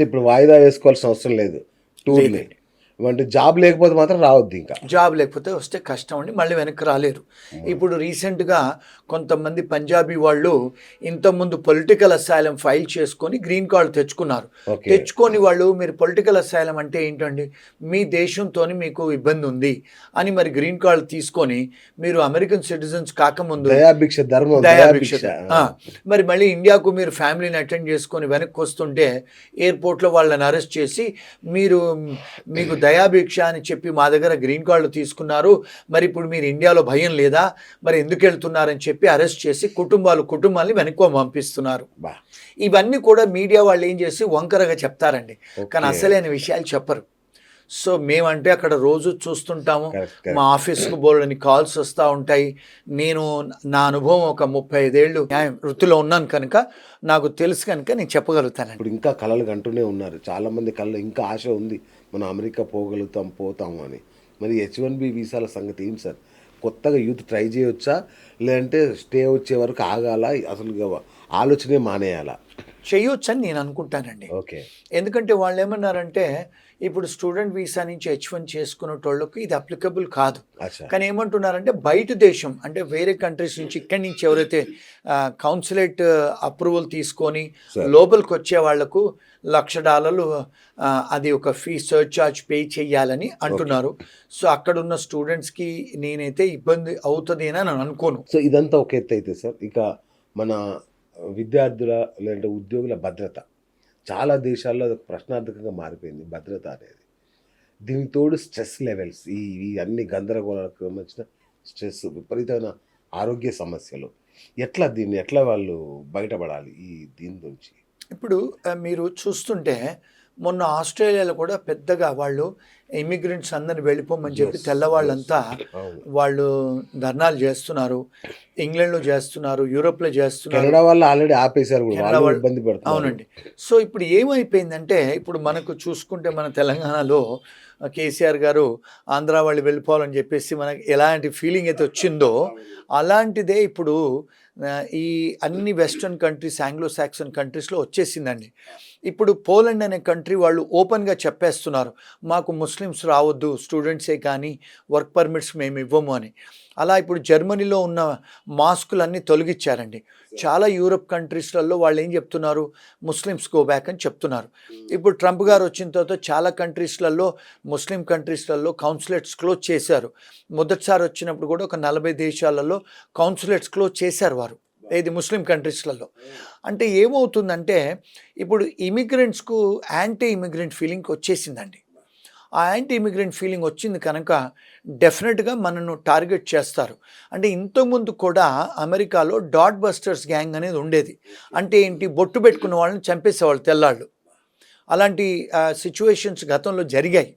అంటే ఇప్పుడు వాయిదా వేసుకోవాల్సిన అవసరం లేదు. టూర్ని. అంటే జాబ్ లేకపోతే మాత్రం రావద్దు ఇంకా. జాబ్ లేకపోతే వస్తే కష్టం అండి మళ్ళీ వెనక్కి రాలేరు. ఇప్పుడు రీసెంట్గా కొంతమంది పంజాబీ వాళ్ళు ఇంతకుముందు పొలిటికల్ అసైలం ఫైల్ చేసుకొని గ్రీన్ కార్డు తెచ్చుకున్నారు. తెచ్చుకొని వాళ్ళు మీరు పొలిటికల్ అసైలం అంటే ఏంటండి? మీ దేశంతో మీకు ఇబ్బంది ఉంది అని మరి గ్రీన్ కార్డు తీసుకొని మీరు అమెరికన్ సిటిజన్స్ కాకముందు దయాభిక్ష ధర్మం దయాభిక్ష. దయాభిక్ష. ఆ, మరి మళ్ళీ ఇండియాకు మీరు ఫ్యామిలీని అటెండ్ చేసుకొని వెనక్కి వస్తుంటే ఎయిర్పోర్ట్లో వాళ్ళని అరెస్ట్ చేసి మీరు మీకు దయాభిక్ష అని చెప్పి మా దగ్గర గ్రీన్ కార్డులు తీసుకున్నారు. మరి ఇప్పుడు మీరు ఇండియాలో భయం లేదా? మరి ఎందుకు వెళ్తున్నారని చెప్పి అరెస్ట్ చేసి కుటుంబాలు కుటుంబాన్ని వెనక్కి పంపిస్తున్నారు. ఇవన్నీ కూడా మీడియా వాళ్ళు ఏం చేసి వంకరగా చెప్తారండి. కానీ. అసలైన విషయాలు చెప్పరు. సో మేమంటే అక్కడ రోజు చూస్తుంటాము. మా ఆఫీస్కు బోల్డని కాల్స్ వస్తూ ఉంటాయి. నేను నా అనుభవం ఒక ముప్పై ఐదేళ్ళు న్యాయ వృత్తిలో ఉన్నాను కనుక నాకు తెలుసు కనుక నేను చెప్పగలుగుతానండి. ఇప్పుడు ఇంకా కళలు కంటూనే ఉన్నారు. చాలా మంది కళ్ళు ఇంకా ఆశ ఉంది. మనం అమెరికా పోగలుగుతాం పోతాము అని. మరి హెచ్ వన్ బి వీసాల సంగతి ఏంటి సార్? కొత్తగా యూత్ ట్రై చేయొచ్చా? లేదంటే స్టే వచ్చే వరకు ఆగాల? అసలు ఆలోచనే మానేయాలా? చేయొచ్చని నేను అనుకుంటానండి. ఓకే. ఎందుకంటే వాళ్ళు ఏమన్నారంటే ఇప్పుడు స్టూడెంట్ వీసా నుంచి హెచ్ వన్ చేసుకునేటోళ్ళకి ఇది అప్లికబుల్ కాదు. కానీ ఏమంటున్నారంటే బయట దేశం అంటే వేరే కంట్రీస్ నుంచి ఇక్కడి నుంచి ఎవరైతే కౌన్సిలేట్ అప్రూవల్ తీసుకొని. లోపలికి వచ్చే వాళ్ళకు లక్ష డాలర్లు అది ఒక ఫీ సర్చ్ చార్జ్ పే చేయాలని అంటున్నారు. సో అక్కడ ఉన్న స్టూడెంట్స్కి నేనైతే ఇబ్బంది అవుతుంది అని నేను అనుకోను. సో ఇదంతా ఒక ఎత్తు అయితే సార్ ఇక మన విద్యార్థుల లేదంటే ఉద్యోగుల భద్రత. చాలా దేశాల్లో అది ప్రశ్నార్థకంగా మారిపోయింది భద్రత అనేది. దీనికి తోడు స్ట్రెస్ లెవెల్స్ ఈ ఈ అన్ని గందరగోళాలకు సంబంధించిన స్ట్రెస్ విపరీతమైన ఆరోగ్య సమస్యలు. ఎట్లా దీన్ని ఎట్లా వాళ్ళు బయటపడాలి ఈ దీని గురించి ఇప్పుడు మీరు చూస్తుంటే మొన్న ఆస్ట్రేలియాలో కూడా పెద్దగా వాళ్ళు ఇమిగ్రెంట్స్ అందరిని వెళ్ళిపోమని చెప్పి తెల్లవాళ్ళంతా వాళ్ళు ధర్నాలు చేస్తున్నారు. ఇంగ్లాండ్లో చేస్తున్నారు యూరోప్లో చేస్తున్నారు. కెనడా వాళ్ళు ఆల్రెడీ ఆపేశారు ఇబ్బంది అవునండి. సో ఇప్పుడు ఏమైపోయిందంటే ఇప్పుడు మనకు చూసుకుంటే మన తెలంగాణలో కేసీఆర్ గారు ఆంధ్ర వాళ్ళు వెళ్ళిపోవాలని చెప్పేసి మనకి ఎలాంటి ఫీలింగ్ అయితే వచ్చిందో అలాంటిదే ఇప్పుడు ఈ అన్ని వెస్ట్రన్ కంట్రీస్ ఆంగ్లో సాక్సన్ కంట్రీస్లో వచ్చేసిందండి. ఇప్పుడు పోలండ్ అనే కంట్రీ వాళ్ళు ఓపెన్గా చెప్పేస్తున్నారు మాకు ముస్లిమ్స్ రావద్దు స్టూడెంట్సే కానీ వర్క్ పర్మిట్స్ మేము ఇవ్వము అని. అలా ఇప్పుడు జర్మనీలో ఉన్న మాస్కులన్నీ తొలగించారండి చాలా యూరప్ కంట్రీస్లలో వాళ్ళు ఏం చెప్తున్నారు? ముస్లిమ్స్ గో బ్యాక్ అని చెప్తున్నారు. ఇప్పుడు ట్రంప్ గారు వచ్చిన తర్వాత చాలా కంట్రీస్లలో ముస్లిం కంట్రీస్లలో కౌన్సిలేట్స్ క్లోజ్ చేశారు. మొదటిసారి వచ్చినప్పుడు కూడా ఒక నలభై దేశాలలో కౌన్సిలేట్స్ క్లోజ్ చేశారు వారు. ఏది ముస్లిం కంట్రీస్లలో. అంటే ఏమవుతుందంటే ఇప్పుడు ఇమిగ్రెంట్స్కు యాంటీ ఇమిగ్రెంట్ ఫీలింగ్ వచ్చేసిందండి. ఆ యాంటీ ఇమిగ్రెంట్ ఫీలింగ్ వచ్చింది కనుక డెఫినెట్గా మనను టార్గెట్ చేస్తారు. అంటే ఇంతకుముందు కూడా అమెరికాలో డాట్ బస్టర్స్ గ్యాంగ్ అనేది ఉండేది. అంటే ఏంటి? బొట్టు పెట్టుకున్న వాళ్ళని చంపేసేవాళ్ళు తెల్లాళ్ళు. అలాంటి సిచ్యువేషన్స్ గతంలో జరిగాయి.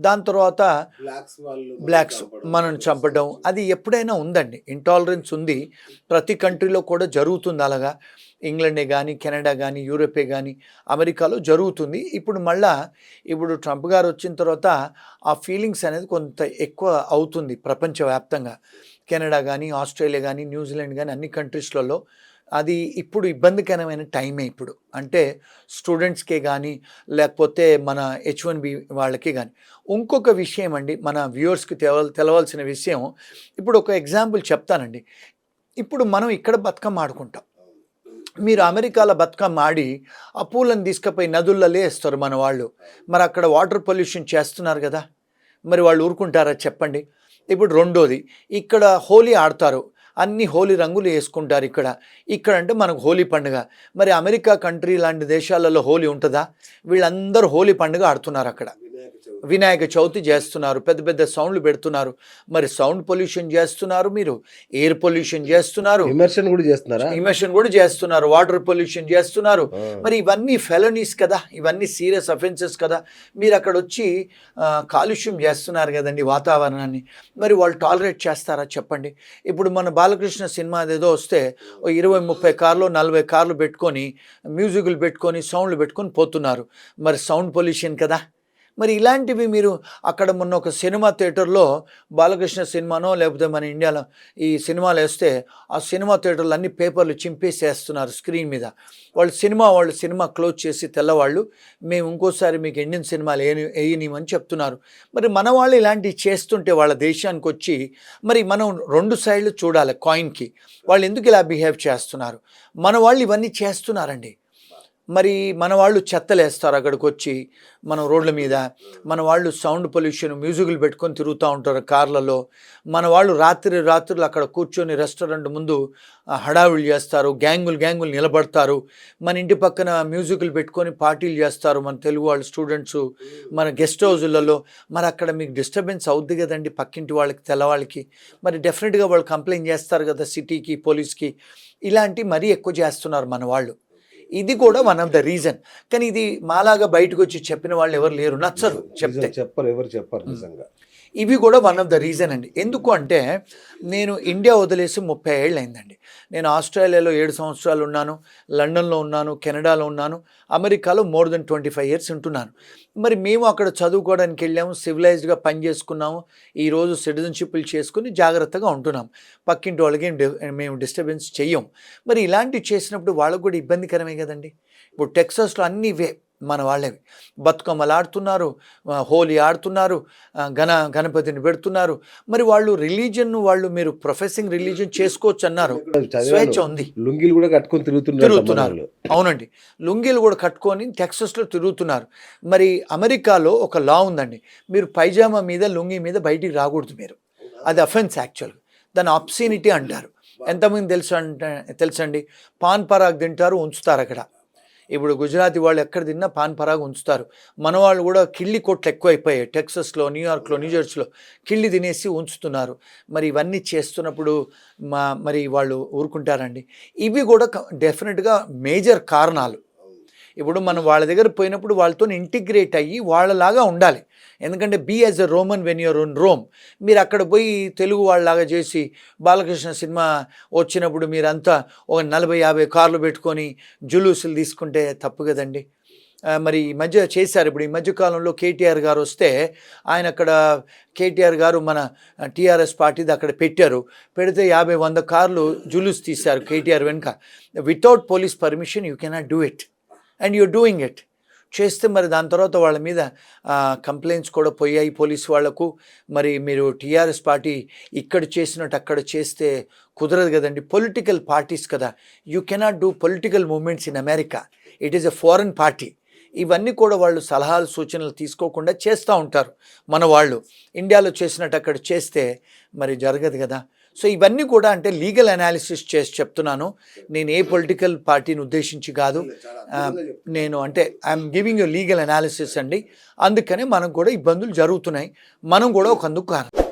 దాని తర్వాత బ్లాక్స్ వాళ్ళు బ్లాక్స్ మనల్ని చంపడం అది ఎప్పుడైనా ఉందండి. ఇంటాలరెన్స్ ఉంది. ప్రతి కంట్రీలో కూడా జరుగుతుంది అలాగా. ఇంగ్లండే కానీ కెనడా కానీ యూరోపే కానీ అమెరికాలో జరుగుతుంది. ఇప్పుడు మళ్ళా ఇప్పుడు ట్రంప్ గారు వచ్చిన తర్వాత ఆ ఫీలింగ్స్ అనేది కొంత ఎక్కువ అవుతుంది ప్రపంచవ్యాప్తంగా. కెనడా కానీ ఆస్ట్రేలియా కానీ న్యూజిలాండ్ కానీ అన్ని కంట్రీస్లలో అది ఇప్పుడు ఇబ్బందికరమైన టైమే ఇప్పుడు. అంటే స్టూడెంట్స్కే కానీ లేకపోతే మన హెచ్ వన్ బి వాళ్ళకి కానీ ఇంకొక విషయం అండి మన వ్యూవర్స్కి తెలవ తెలవాల్సిన విషయం. ఇప్పుడు ఒక ఎగ్జాంపుల్ చెప్తానండి. ఇప్పుడు మనం ఇక్కడ బతుకమ్మ ఆడుకుంటాం. మీరు అమెరికాలో బతుకమ్మ ఆడి ఆ పూలను తీసుకుపోయి నదుల్లో వేస్తారు మన వాళ్ళు. మరి అక్కడ వాటర్ పొల్యూషన్ చేస్తున్నారు కదా. మరి వాళ్ళు ఊరుకుంటారా చెప్పండి. ఇప్పుడు రెండోది ఇక్కడ హోలీ ఆడతారు. అన్ని హోలీ రంగులు వేసుకుంటారు ఇక్కడ. ఇక్కడ అంటే మనకు హోలీ పండుగ. మరి అమెరికా కంట్రీ లాంటి దేశాలలో హోలీ ఉంటుందా? వీళ్ళందరూ హోలీ పండుగ ఆడుతున్నారు అక్కడ. వినాయక చవితి చేస్తున్నారు పెద్ద పెద్ద సౌండ్లు పెడుతున్నారు. మరి సౌండ్ పొల్యూషన్ చేస్తున్నారు మీరు? ఎయిర్ పొల్యూషన్ చేస్తున్నారు. విమర్శన కూడా చేస్తున్నారా? ఇమేషన్ కూడా చేస్తున్నారు. వాటర్ పొల్యూషన్ చేస్తున్నారు. మరి ఇవన్నీ ఫెలనీస్ కదా? ఇవన్నీ సీరియస్ అఫెన్సెస్ కదా? మీరు అక్కడ వచ్చి కాలుష్యం చేస్తున్నారు కదండి వాతావరణాన్ని. మరి వాళ్ళు టాలరేట్ చేస్తారా చెప్పండి. ఇప్పుడు మన బాలకృష్ణ సినిమా ఏదో వస్తే ఇరవై ముప్పై కార్లు నలభై కార్లు పెట్టుకొని మ్యూజిక్లు పెట్టుకొని సౌండ్లు పెట్టుకొని పోతున్నారు. మరి సౌండ్ పొల్యూషన్ కదా? మరి ఇలాంటివి మీరు అక్కడ మొన్న ఒక సినిమా థియేటర్లో బాలకృష్ణ సినిమానో లేకపోతే మన ఇండియాలో ఈ సినిమాలు వేస్తే ఆ సినిమా థియేటర్లు అన్ని పేపర్లు చింపేసేస్తున్నారు స్క్రీన్ మీద. వాళ్ళు సినిమా వాళ్ళు సినిమా క్లోజ్ చేసి తెల్లవాళ్ళు మేము ఇంకోసారి మీకు ఇండియన్ సినిమాలు ఏ వేయనిమని చెప్తున్నారు. మరి మన వాళ్ళు ఇలాంటివి చేస్తుంటే వాళ్ళ దేశానికి వచ్చి మరి మనం రెండు సైడ్లు చూడాలి కాయిన్కి. వాళ్ళు ఎందుకు ఇలా బిహేవ్ చేస్తున్నారు? మన వాళ్ళు ఇవన్నీ చేస్తున్నారండి. మరి మన వాళ్ళు చెత్తలేస్తారు అక్కడికి వచ్చి మనం రోడ్ల మీద. మన వాళ్ళు సౌండ్ పొల్యూషన్ మ్యూజిక్లు పెట్టుకొని తిరుగుతూ ఉంటారు కార్లలో. మన వాళ్ళు రాత్రి రాత్రులు అక్కడ కూర్చొని రెస్టారెంట్ ముందు హడావులు చేస్తారు గ్యాంగులు గ్యాంగులు నిలబడతారు. మన ఇంటి పక్కన మ్యూజిక్లు పెట్టుకొని పార్టీలు చేస్తారు మన తెలుగు వాళ్ళు స్టూడెంట్స్ మన గెస్ట్ హౌజులలో. మరి అక్కడ మీకు డిస్టర్బెన్స్ అవుద్ది కదండి పక్కింటి వాళ్ళకి తెల్లవాళ్ళకి. మరి డెఫినెట్గా వాళ్ళు కంప్లైంట్ చేస్తారు కదా సిటీకి పోలీస్కి. ఇలాంటి మరీ ఎక్కువ చేస్తున్నారు మన వాళ్ళు. ఇది కూడా వన్ ఆఫ్ ద రీజన్ కానీ ఇది మాలాగా బయటకు వచ్చి చెప్పిన వాళ్ళు ఎవరు లేరు. నచ్చరు. చెప్తే. చెప్పరు ఎవరు చెప్పరు నిజంగా. ఇవి కూడా వన్ ఆఫ్ ద రీజన్ అండి. ఎందుకు అంటే నేను ఇండియా వదిలేసి ముప్పై ఏళ్ళు అయిందండి. నేను ఆస్ట్రేలియాలో ఏడు సంవత్సరాలు ఉన్నాను లండన్లో ఉన్నాను కెనడాలో ఉన్నాను అమెరికాలో more than twenty five years ఉంటున్నాను. మరి మేము అక్కడ చదువుకోవడానికి వెళ్ళాము సివిలైజ్డ్గా పని చేసుకున్నాము ఈరోజు సిటిజన్షిప్లు చేసుకుని జాగ్రత్తగా ఉంటున్నాం. పక్కింటి వాళ్ళకి మేము డిస్టర్బెన్స్ చెయ్యం. మరి ఇలాంటివి చేసినప్పుడు వాళ్ళకు కూడా ఇబ్బందికరమే కదండి. ఇప్పుడు టెక్సాస్లో అన్నీ వే మన వాళ్ళవి బతుకమ్మలు ఆడుతున్నారు హోలీ ఆడుతున్నారు గణ గణపతిని పెడుతున్నారు. మరి వాళ్ళు రిలీజన్ వాళ్ళు మీరు ప్రొఫెసింగ్ రిలీజన్ చేసుకోవచ్చు అన్నారు. స్వేచ్ఛ ఉంది. లుంగీలు కూడా కట్టుకొని తిరుగుతున్నారు తిరుగుతున్నారు. అవునండి. లుంగీలు కూడా కట్టుకొని టెక్సస్లో తిరుగుతున్నారు. మరి అమెరికాలో ఒక లా ఉందండి. మీరు పైజామా మీద లుంగీ మీద బయటికి రాకూడదు మీరు. అది అఫెన్స్ యాక్చువల్గా. దాన్ని అప్సీనిటీ అంటారు. ఎంతమంది తెలుసు అంటే తెలుసండి? పాన్ పరాగ్ తింటారు ఉంచుతారు అక్కడ. ఇప్పుడు గుజరాతీ వాళ్ళు ఎక్కడ తిన్నా పాన్ పరాగ్ ఉంచుతారు. మన వాళ్ళు కూడా కిళ్ళి కొట్లు ఎక్కువైపోయాయి. టెక్సస్లో న్యూయార్క్లో న్యూజెర్సీలో కిళ్ళి తినేసి ఉంచుతున్నారు. మరి ఇవన్నీ చేస్తున్నప్పుడు మా మరి వాళ్ళు ఊరుకుంటారండి. ఇవి కూడా డెఫినెట్గా మేజర్ కారణాలు. ఇప్పుడు మనం వాళ్ళ దగ్గర పోయినప్పుడు వాళ్ళతో ఇంటిగ్రేట్ అయ్యి వాళ్ళలాగా ఉండాలి. ఎందుకంటే be as a Roman when you're in Rome. మీరు అక్కడ పోయి తెలుగు వాళ్ళలాగా చేసి బాలకృష్ణ సినిమా వచ్చినప్పుడు మీరంతా ఒక నలభై యాభై కార్లు పెట్టుకొని జులూసులు తీసుకుంటే తప్పు కదండి. మరి ఈ మధ్య చేశారు. ఇప్పుడు ఈ మధ్య కాలంలో కేటీఆర్ గారు వస్తే ఆయన అక్కడ కేటీఆర్ గారు మన టీఆర్ఎస్ పార్టీది అక్కడ పెట్టారు. పెడితే యాభై వంద కార్లు జులూస్ తీశారు కేటీఆర్ వెనుక. Without police permission you cannot do it. And you doing it చేస్తే మరి దాని తర్వాత వాళ్ళ మీద కంప్లైంట్స్ కూడా పోయాయి పోలీస్ వాళ్ళకు మరి మీరు టీఆర్ఎస్ పార్టీ ఇక్కడ చేసినట్టు అక్కడ చేస్తే కుదరదు కదండి. పొలిటికల్ పార్టీస్ కదా. You cannot do political movements in America it is a foreign party ఇవన్నీ కూడా వాళ్ళు సలహాలు సూచనలు తీసుకోకుండా చేస్తూ ఉంటారు మన వాళ్ళు. ఇండియాలో చేసినట్టు అక్కడ చేస్తే మరి జరగదు కదా. సో ఇవన్నీ కూడా అంటే లీగల్ అనాలిసిస్ చేసి చెప్తున్నాను. నేను ఏ పొలిటికల్ పార్టీని ఉద్దేశించి కాదు. నేను అంటే I'm giving you legal analysis అండి. అందుకనే మనకు కూడా ఇబ్బందులు జరుగుతున్నాయి. మనం కూడా ఒక అందుకు కారణం.